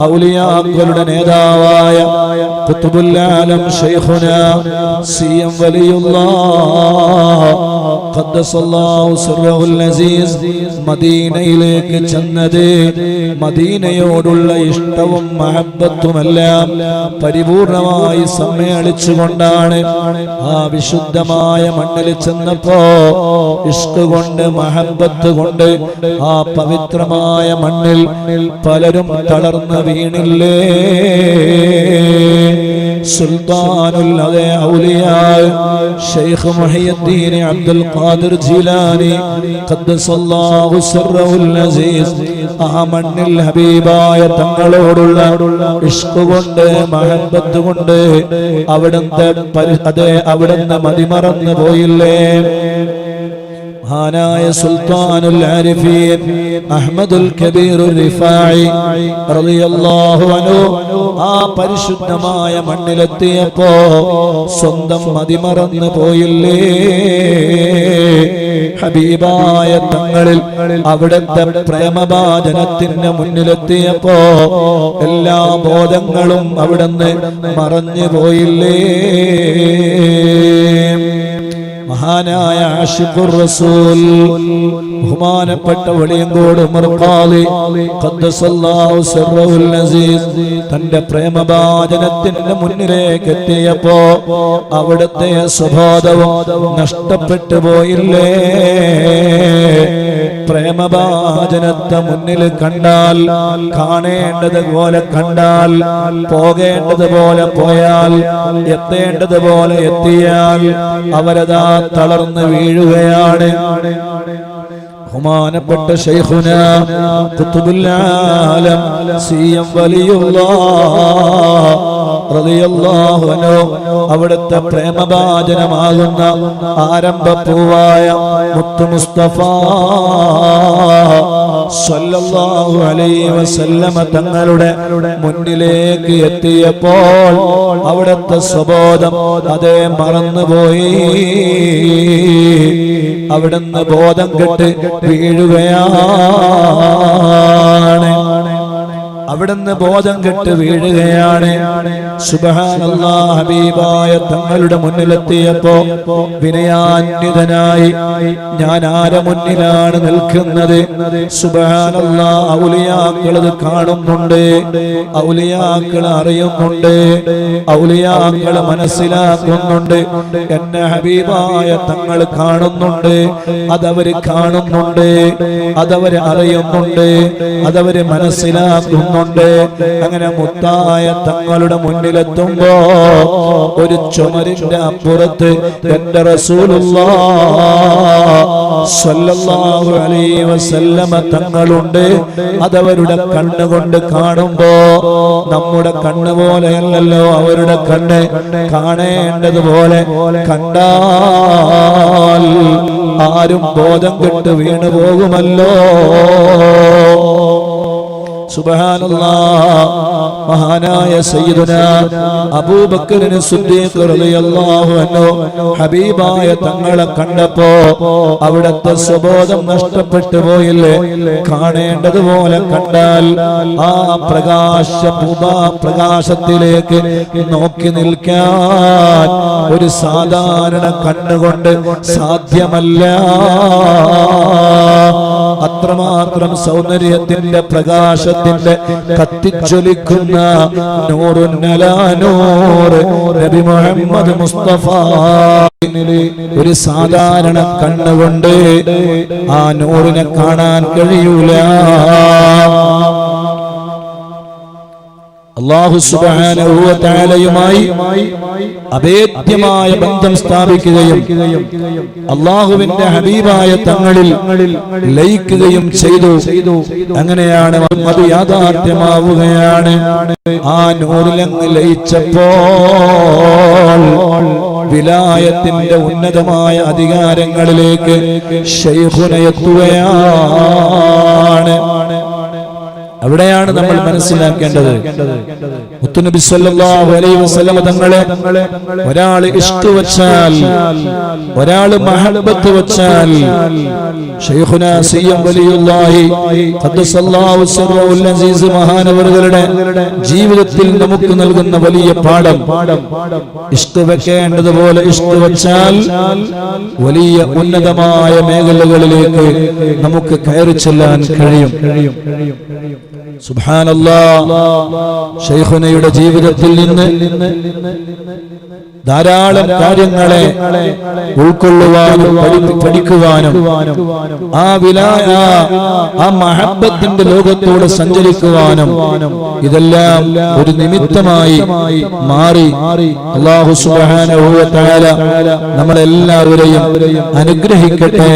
ഔലിയാക്കളുടെ നേതാവായ കുത്തുബുല്ലാലം ഷെയ്ഖുന C M Azeez മദീനയിലേക്ക് ചെന്നത് മദീനയോടുള്ള ഇഷ്ടവും മഹബത്തുമെല്ലാം പരിപൂർണമായി സമ്മേളിച്ചുകൊണ്ടാണ് ആ വിശുദ്ധമായ മണ്ണിൽ ചെന്നപ്പോ ഇഷ്ക് കൊണ്ട് മഹബത്ത് കൊണ്ട് ആ പവിത്രമായ മണ്ണിൽ പലരും തളർന്ന് വീണില്ലേ സുൽത്താനുൽ അതേ ഔലിയാ Sheikh Muhiyuddin Abdul Qadir Jilani ഖദ്ദസല്ലാഹു സിർറുൽ അസീസ് ആ മണ്ണിൽ ഹബീബായ തങ്ങളോടുള്ള ഇഷ്ക് കൊണ്ട് മഹബത്ത് കൊണ്ട് അവിടുത്തെ അതേ അവിടുന്ന് മതിമറന്നു പോയില്ലേ? മഹാനായ സുൽത്താനുൽ ആരിഫീൻ അഹ്മദുൽ കബീറുൽ റിഫായി റളിയല്ലാഹു അൻഹു ആ പരിശുദ്ധമായ മണ്ണിലെത്തിയപ്പോ സ്വന്തം മതിമറന്നു പോയില്ലേ? ഹബീബായ തങ്ങളിൽ അവിടുത്തെ പ്രേമഭാജനത്തിന്റെ മുന്നിലെത്തിയപ്പോ എല്ലാ ബോധങ്ങളും അവിടുന്ന് മറഞ്ഞു പോയില്ലേ? മഹാനായ ആഷിഖുർ റസൂൽ ബഹുമാനപ്പെട്ട വെളിയങ്കോട് തന്റെ പ്രേമഭാചനത്തിന്റെ മുന്നിലേക്ക് എത്തിയപ്പോ അവിടുത്തെ സ്വബോധവും നഷ്ടപ്പെട്ടു പോയില്ലേ? പ്രേമഭാചനത്തെ മുന്നിൽ കണ്ടാൽ കാണേണ്ടത് പോലെ കണ്ടാൽ പോകേണ്ടതുപോലെ പോയാൽ എത്തേണ്ടതുപോലെ എത്തിയാൽ അവരതാ തളർന്ന് വീഴുകയാണ്. ബഹുമാനപ്പെട്ട ശൈഖുന ഖുതുബുൽ ആലം സി എം അൻഹു അവിടുത്തെ പ്രേമഭാചനമാകുന്ന ആരംഭപ്പൂവായ മുത്തു മുസ്തഫ സല്ലല്ലാഹു അലൈഹി വസല്ലമ തങ്ങളുടെ മുന്നിലേക്ക് എത്തിയപ്പോൾ അവിടുത്തെ സ്വബോധം അതേ മറന്നുപോയി. അവിടുന്ന് ബോധം കെട്ട് വീഴുകയാണ്. അവിടുന്ന് ബോധം കെട്ട് വീഴുകയാണ്. ഹബീബായ തങ്ങളുടെ മുന്നിലെത്തിയപ്പോ വിനയാന്വിതനായി ഞാൻ ആരെ മുന്നിലാണ് നിൽക്കുന്നത്. ഔലിയാക്കളത് കാണുന്നുണ്ട്. ഔലിയാക്കൾ അറിയുന്നുണ്ട്. ഔലിയാക്കൾ മനസ്സിലാക്കുന്നുണ്ട്. എന്നെ ഹബീബായ തങ്ങൾ കാണുന്നുണ്ട്. അതവര് കാണുന്നുണ്ട്. അതവര് അറിയുന്നുണ്ട്. അതവര് മനസ്സിലാക്കുന്നുണ്ട്. അങ്ങനെ മുത്തായ തങ്ങളുടെ മുന്നിലെത്തുമ്പോ ഒരു ചുമരിന്റെ അപ്പുറത്ത് എന്റെ റസൂലുള്ള സ്വല്ലല്ലാഹു അലൈഹി വസല്ലമ തങ്ങളുണ്ട്. അതവരുടെ കണ്ണുകൊണ്ട് കാണുമ്പോ നമ്മുടെ കണ്ണ് പോലെയല്ലല്ലോ അവരുടെ കണ്ണ്. കാണേണ്ടതുപോലെ കണ്ടാൽ ആരും ബോധം കെട്ട് വീണു പോകുമല്ലോ സുബ്ഹാനല്ലാ. മഹാനായ സയ്യിദുന അബൂബക്കറിന് സിദ്ദീഖ് റളിയല്ലാഹു അൻഹു ഹബീബായ തങ്ങളെ കണ്ടപ്പോ അവിടത്തെ സ്വബോധം നഷ്ടപ്പെട്ടു പോയില്ലേ? കാണേണ്ടതുപോലെ കണ്ടാൽ ആ പ്രകാശ പ്രകാശത്തിലേക്ക് നോക്കി നിൽക്കാൻ ഒരു സാധാരണ കണ്ണുകൊണ്ട് സാധ്യമല്ല. അത്രമാത്രം സൗന്ദര്യത്തിന്റെ പ്രകാശത്തിന്റെ കത്തിച്ചൊലിക്കുന്ന നബി മുഹമ്മദ് ഒരു സാധാരണ കണ്ണുകൊണ്ട് ആ നൂറിനെ കാണാൻ കഴിയൂല. അള്ളാഹു സുബാനുമായി അഭേദ്യമായ ബന്ധം സ്ഥാപിക്കുകയും അള്ളാഹുവിന്റെ ഹബീബായ തങ്ങളിൽ ലയിക്കുകയും ചെയ്തു. അങ്ങനെയാണ് അത് യാഥാർത്ഥ്യമാവുകയാണ്. ആ നൂറിലങ്ങ് ലയിച്ചപ്പോൾ വിലായത്തിന്റെ ഉന്നതമായ അധികാരങ്ങളിലേക്ക് ഷെയ്ഖുന എത്തുകയാണ്. അവിടെയാണ് നമ്മൾ മനസ്സിലാക്കേണ്ടത്. മുത്തുനബി സല്ലല്ലാഹു അലൈഹി വസല്ലമ തങ്ങളെ ഒരാൾ ഇഷ്ട വച്ചാൽ ഒരാൾ മഹബത്ത് വച്ചാൽ ഷെയ്ഖുന സിയം വലിയുല്ലാഹി ഖദ്ദസല്ലാഹു അസീസ് മഹാനവറുകളുടെ ജീവിതത്തിൽ നമുക്ക് നൽകുന്ന വലിയ പാഠം. ഇഷ്ട വെക്കേണ്ടതുപോലെ ഇഷ്ട വച്ചാൽ വലിയ ഉന്നതമായ മേഖലകളിലേക്ക് നമുക്ക് കയറി ചെല്ലാൻ കഴിയും. സുബ്ഹാനല്ലാ ഷെയ്ഖുനയുടെ ജീവിതത്തിൽ നിന്ന് ധാരാളം കാര്യങ്ങളെ ഉൾക്കൊള്ളുവാനും പഠിക്കുവാനും ആ വിലായ ആ മഹബത്തിന്റെ ലോകത്തോട് സഞ്ചരിക്കുവാനും ഇതെല്ലാം ഒരു നിമിത്തമായി മാറി. അള്ളാഹു നമ്മളെല്ലാവരെയും അനുഗ്രഹിക്കട്ടെ.